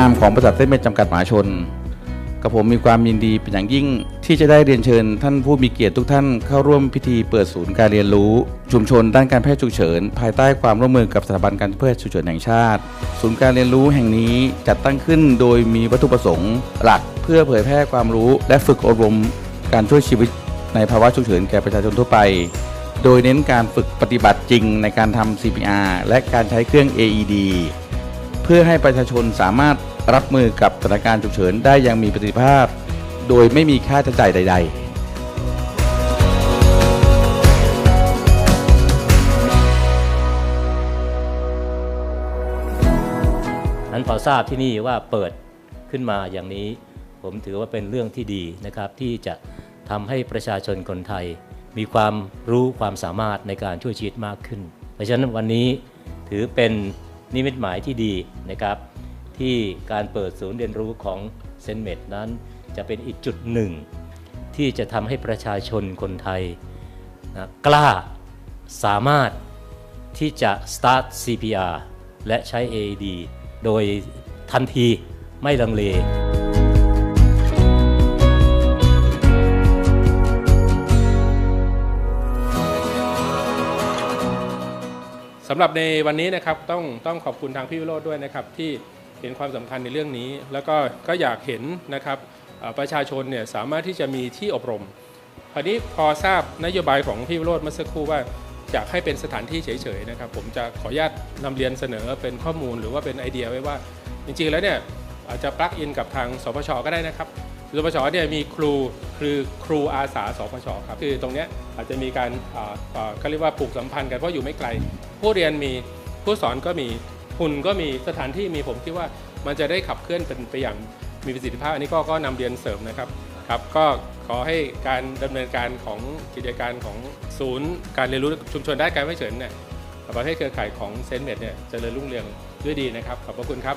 นามของบริษัทเส้นเม็ดจำกัดมหาชนกับผมมีความยินดีเป็นอย่างยิ่งที่จะได้เรียนเชิญท่านผู้มีเกียรติทุกท่านเข้าร่วมพิธีเปิดศูนย์การเรียนรู้ ชุมชนด้านการแพทย์ฉุกเฉิน ภายใต้ความร่วมมือกับสถาบันการแพทย์ฉุกเฉินแห่งชาติ ศูนย์การเรียนรู้แห่งนี้จัดตั้งขึ้นโดยมีวัตถุประสงค์หลัก เพื่อเผยแพร่ความรู้และฝึกอบรมการช่วยชีวิตในภาวะฉุกเฉินแก่ประชาชนทั่วไป โดยเน้นการฝึกปฏิบัติจริงในการทำ CPR และการใช้เครื่อง AED เพื่อให้ประชาชนสามารถ รับมือกับสถานการณ์ฉุกเฉินได้อย่างมีประสิทธิภาพ โดยไม่มีค่าใช้จ่ายใด ๆนั้นพอทราบที่นี่ว่าเปิดขึ้นมาอย่างนี้ ผมถือว่าเป็นเรื่องที่ดีนะครับ ที่จะทำให้ประชาชนคนไทย มีความรู้ความสามารถในการช่วยชีวิตมากขึ้น เพราะฉะนั้นวันนี้ถือเป็นนิมิตหมายที่ดีนะครับ ที่การเปิดศูนย์เรียนรู้ของเซนเมดนั้น จะเป็นอีกจุดหนึ่ง ที่จะทำให้ประชาชนคนไทยนะกล้าสามารถที่จะ start CPR และใช้ AED โดยทันทีไม่ลังเลสำหรับในวันนี้นะครับต้องต้องขอบคุณทางพี่วิโรจน์ด้วยนะครับที่ เห็นความสำคัญในเรื่องนี้ แล้วก็ก็อยากเห็นนะครับประชาชนเนี่ยสามารถที่จะมีที่อบรมคราวนี้พอทราบนโยบายของพี่วิโรจน์เมื่อสักครู่ว่าอยากให้เป็นสถานที่เฉยๆนะครับ ผมจะขออนุญาตนำเรียนเสนอเป็นข้อมูลหรือว่าเป็นไอเดียไว้ว่า จริงๆแล้วเนี่ยอาจจะปลักอินกับทางสพชก็ได้นะครับสปชเนี่ยมีครูคือครูอาสาสปชครับคือตรงเนี้ยอาจจะมีการเขาเรียกว่าปลูกสัมพันธ์กันเพราะอยู่ไม่ไกล ผู้เรียนมีผู้สอนก็มี หุ่นก็มีสถานที่มีผมคิดว่ามันจะได้ขับเคลื่อนเป็นไปอย่างมีประสิทธิภาพ อันนี้ก็ก็นำเรียนเสริมนะครับครับก็ขอให้การดำเนินการของกิจการของศูนย์ การเรียนรู้ชุมชนได้านการไม่เฉินเนี่ยประเภทเครือข่ายของเซนเมดเนี่ยเจริญรุ่งเรืองด้วยดีนะครับขอบพระคุณครับ